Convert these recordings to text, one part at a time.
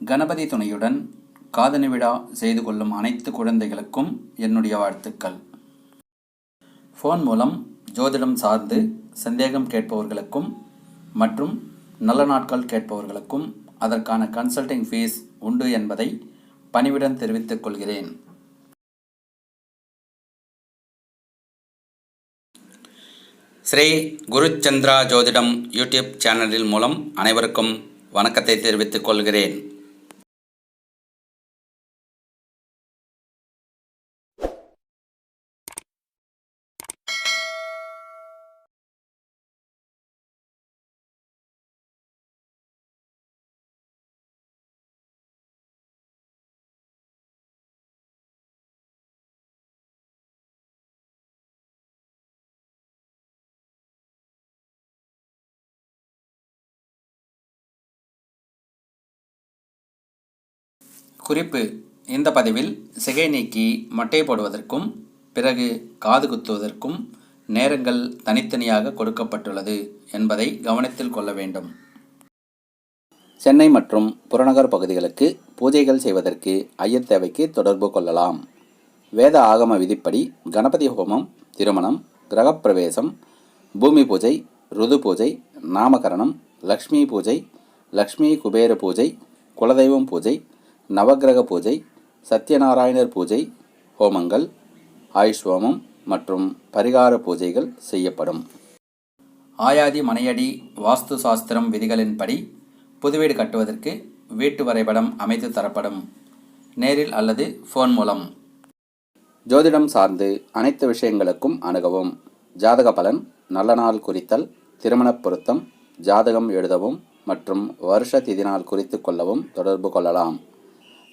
கணபதி துணையுடன் காதணி விழா செய்து கொள்ளும் அனைத்து குழந்தைகளுக்கும் என்னுடைய வாழ்த்துக்கள். ஃபோன் மூலம் ஜோதிடம் சார்ந்து சந்தேகம் கேட்பவர்களுக்கும் மற்றும் நல்ல நாட்கள் கேட்பவர்களுக்கும் அதற்கான கன்சல்டிங் ஃபீஸ் உண்டு என்பதை பணிவுடன் தெரிவித்துக் கொள்கிறேன். ஸ்ரீ குருச்சந்திரா ஜோதிடம் யூடியூப் சேனலில் மூலம் அனைவருக்கும் வணக்கத்தை தெரிவித்துக் கொள்கிறேன். குறிப்பு. இந்த பதிவில் சிகை நீக்கி மட்டை போடுவதற்கும் பிறகு காது குத்துவதற்கும் நேரங்கள் தனித்தனியாக கொடுக்கப்பட்டுள்ளது என்பதை கவனத்தில் கொள்ள வேண்டும். சென்னை மற்றும் புறநகர் பகுதிகளுக்கு பூஜைகள் செய்வதற்கு ஐயர் தேவைக்கு தொடர்பு கொள்ளலாம். வேத ஆகம விதிப்படி கணபதி ஹோமம் திருமணம் கிரகப்பிரவேசம் பூமி பூஜை ருது பூஜை நாமகரணம் லக்ஷ்மி பூஜை லக்ஷ்மி குபேர பூஜை குலதெய்வம் பூஜை நவக்கிரக பூஜை சத்யநாராயணர் பூஜை ஹோமங்கள் ஆயுஷ் ஹோமம் மற்றும் பரிகார பூஜைகள் செய்யப்படும். ஆயாதி மனையடி வாஸ்து சாஸ்திரம் விதிகளின்படி புதுவீடு கட்டுவதற்கு வீட்டு வரைபடம் அமைத்து தரப்படும். நேரில் அல்லது ஃபோன் மூலம். ஜோதிடம் சார்ந்து அனைத்து விஷயங்களுக்கும் அணுகவும். ஜாதக பலன் நல்ல நாள் குறித்தல் திருமணப் பொருத்தம் ஜாதகம் எழுதவும் மற்றும் வருஷ திதி நாள் குறித்து கொள்ளவும் தொடர்பு கொள்ளலாம்.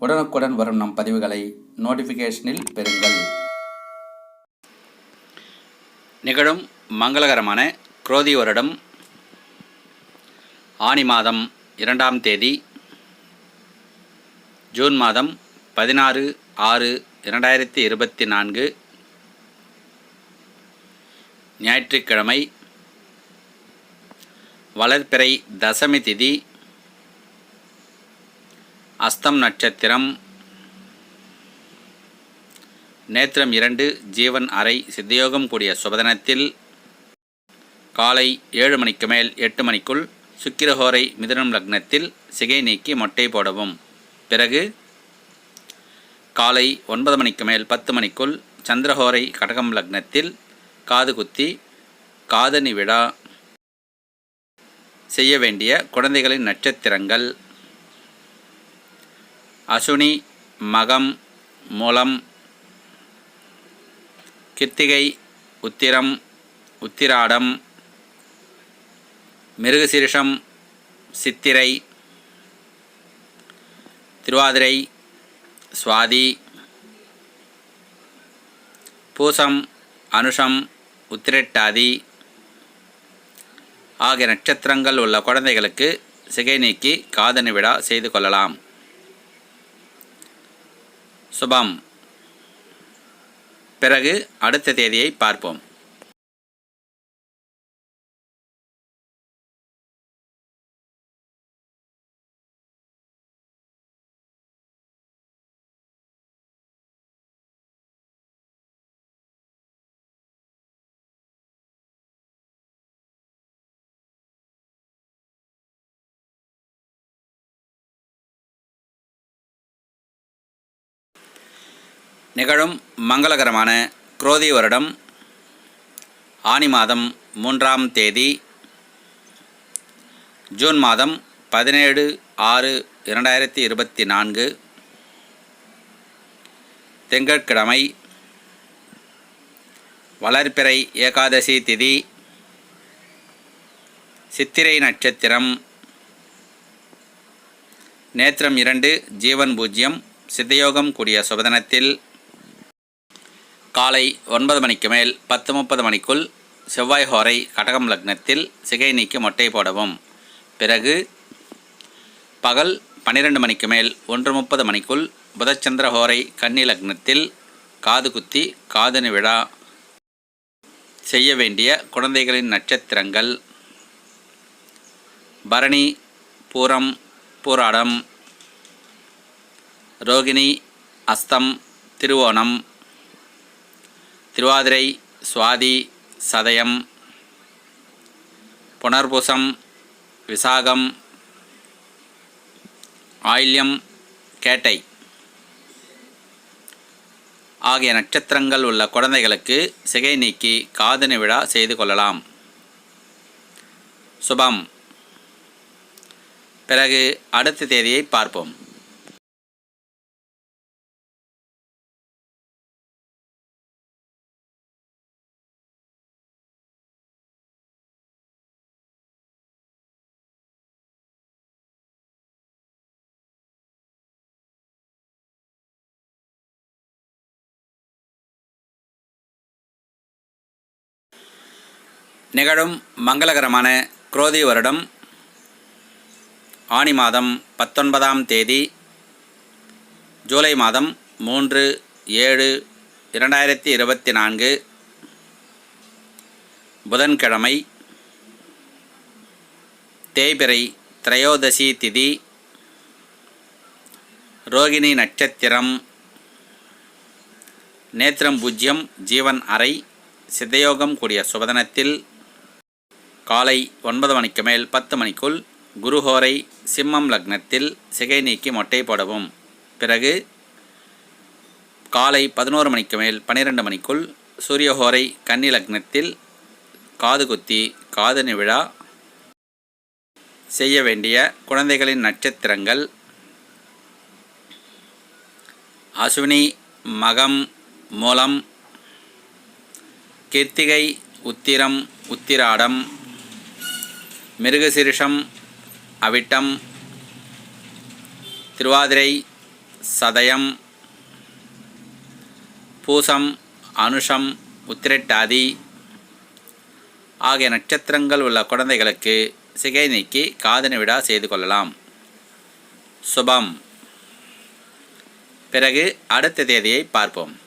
உடனுக்குடன் வரும் நம் பதிவுகளை நோட்டிஃபிகேஷனில் பெறுங்கள். நிகழும் மங்களகரமான குரோதி வருடம் ஆனி மாதம் இரண்டாம் தேதி ஜூன் மாதம் பதினாறு ஆறு இரண்டாயிரத்தி இருபத்தி நான்கு ஞாயிற்றுக்கிழமை வளர்பிறை தசமி திதி அஸ்தம் நட்சத்திரம். நேத்திரம் இரண்டு ஜீவன் அறை சித்தயோகம் கூடிய சுபதனத்தில் காலை ஏழு மணிக்கு மேல் எட்டு மணிக்குள் சுக்கிரஹோரை மிதுனம் லக்னத்தில் சிகை நீக்கி மொட்டை போடவும். பிறகு காலை ஒன்பது மணிக்கு மேல் பத்து மணிக்குள் சந்திரஹோரை கடகம் லக்னத்தில் காது குத்தி காதணி விழா செய்ய வேண்டிய குழந்தைகளின் நட்சத்திரங்கள். அசுனி மகம் மூலம் கித்திகை உத்திரம் உத்திராடம் மிருகசீரிஷம் சித்திரை திருவாதிரை சுவாதி பூசம் அனுஷம் உத்திரட்டாதி ஆகிய நட்சத்திரங்கள் உள்ள குழந்தைகளுக்கு சிகை நீக்கி காதணி விழா செய்து கொள்ளலாம். சுபம். பிறகு அடுத்த தேதியை பார்ப்போம். நிகழும் மங்களகரமான குரோதி வருடம் ஆனி மாதம் மூன்றாம் தேதி ஜூன் மாதம் பதினேழு ஆறு இரண்டாயிரத்தி இருபத்தி நான்கு திங்கட்கிழமை வளர்ப்பிறை ஏகாதசி திதி சித்திரை நட்சத்திரம் நேத்திரம் இரண்டு ஜீவன் பூஜ்யம் சித்தயோகம் கூடிய சுபதனத்தில் காலை ஒன்பது மணிக்கு மேல் பத்து முப்பது மணிக்குள் செவ்வாய் ஹோரை கடகம் லக்னத்தில் சிகை நீக்கி மொட்டை போடவும். பிறகு பகல் பன்னிரண்டு மணிக்கு மேல் ஒன்று முப்பது மணிக்குள் புதச்சந்திர ஹோரை கன்னி லக்னத்தில் காது குத்தி காதணி விழா செய்ய வேண்டிய குழந்தைகளின் நட்சத்திரங்கள். பரணி பூரம் பூராடம் ரோகிணி அஸ்தம் திருவோணம் திருவாதிரை சுவாதி சதயம் புனர்புசம் விசாகம் ஆயில்யம் கேட்டை ஆகிய நட்சத்திரங்கள் உள்ள குழந்தைகளுக்கு சிகை நீக்கி காதணி விழா செய்து கொள்ளலாம். சுபம். பிறகு அடுத்த தேதியை பார்ப்போம். நிகழும் மங்களகரமான குரோதி வருடம் ஆனி மாதம் பத்தொன்பதாம் தேதி ஜூலை மாதம் மூன்று ஏழு இரண்டாயிரத்தி இருபத்தி நான்கு புதன்கிழமை தேய்பிரை திரையோதசி திதி ரோகிணி நட்சத்திரம் நேத்திரம் பூஜ்யம் ஜீவன் அறை சித்தயோகம் கூடிய சுபதனத்தில் காலை ஒன்பது மணிக்கு மேல் பத்து மணிக்குள் குருஹோரை சிம்மம் லக்னத்தில் சிகை நீக்கி மொட்டை போடவும். பிறகு காலை பதினோரு மணிக்கு மேல் பன்னிரெண்டு மணிக்குள் சூரியஹோரை கன்னி லக்னத்தில் காது குத்தி காதணி விழா செய்ய வேண்டிய குழந்தைகளின் நட்சத்திரங்கள். அஸ்வினி மகம் மூலம் கிருத்திகை உத்திரம் உத்திராடம் மிருகசீரிஷம் அவிட்டம் திருவாதிரை சதயம் பூசம் அனுஷம் உத்திரட்டாதி ஆகிய நட்சத்திரங்கள் உள்ள குழந்தைகளுக்கு சிகை நீக்கி காதணி விழா செய்து கொள்ளலாம். சுபம். பிறகு அடுத்த தேதியை பார்ப்போம்.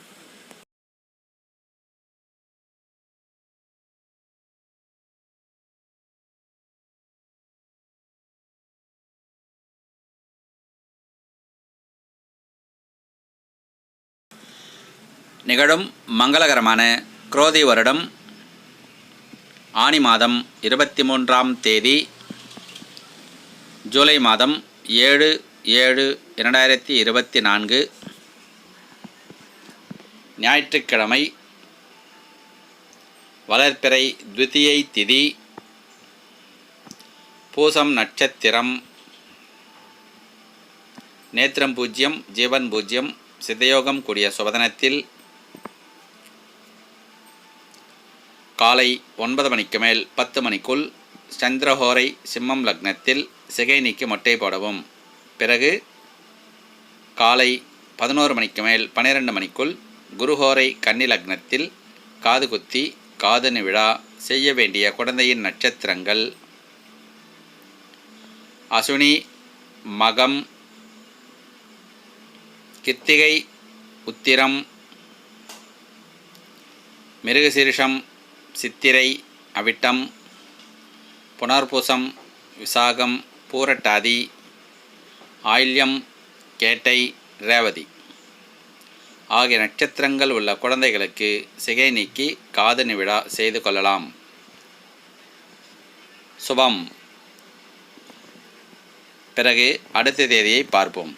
நிகழும் மங்களகரமான குரோதி வருடம் ஆனி மாதம் இருபத்தி மூன்றாம் தேதி ஜூலை மாதம் ஏழு ஏழு இரண்டாயிரத்தி இருபத்தி நான்கு ஞாயிற்றுக்கிழமை வளர்ப்பிறை துவிதியை திதி பூசம் நட்சத்திரம் நேத்திரம் பூஜ்யம் ஜீவன் பூஜ்யம் சித்தயோகம் கூடிய சுபதனத்தில் காலை ஒன்பது மணிக்கு மேல் பத்து மணிக்குள் சந்திரஹோரை சிம்மம் லக்னத்தில் சிகை நீக்கி மொட்டை போடவும். பிறகு காலை பதினோரு மணிக்கு மேல் பன்னிரெண்டு மணிக்குள் குருஹோரை கன்னி லக்னத்தில் காது குத்தி காதணி விழா செய்ய வேண்டிய குழந்தையின் நட்சத்திரங்கள். அசுனி மகம் கித்திகை உத்திரம் மிருகசீரிஷம் சித்திரை அவிட்டம் புனர்பூசம் விசாகம் பூரட்டாதி ஆயில்யம் கேட்டை ரேவதி. ஆகிய நட்சத்திரங்கள் உள்ள குழந்தைகளுக்கு சிகை நீக்கி காதணி விழா செய்து கொள்ளலாம். சுபம். பிறகு அடுத்த தேதியை பார்ப்போம்.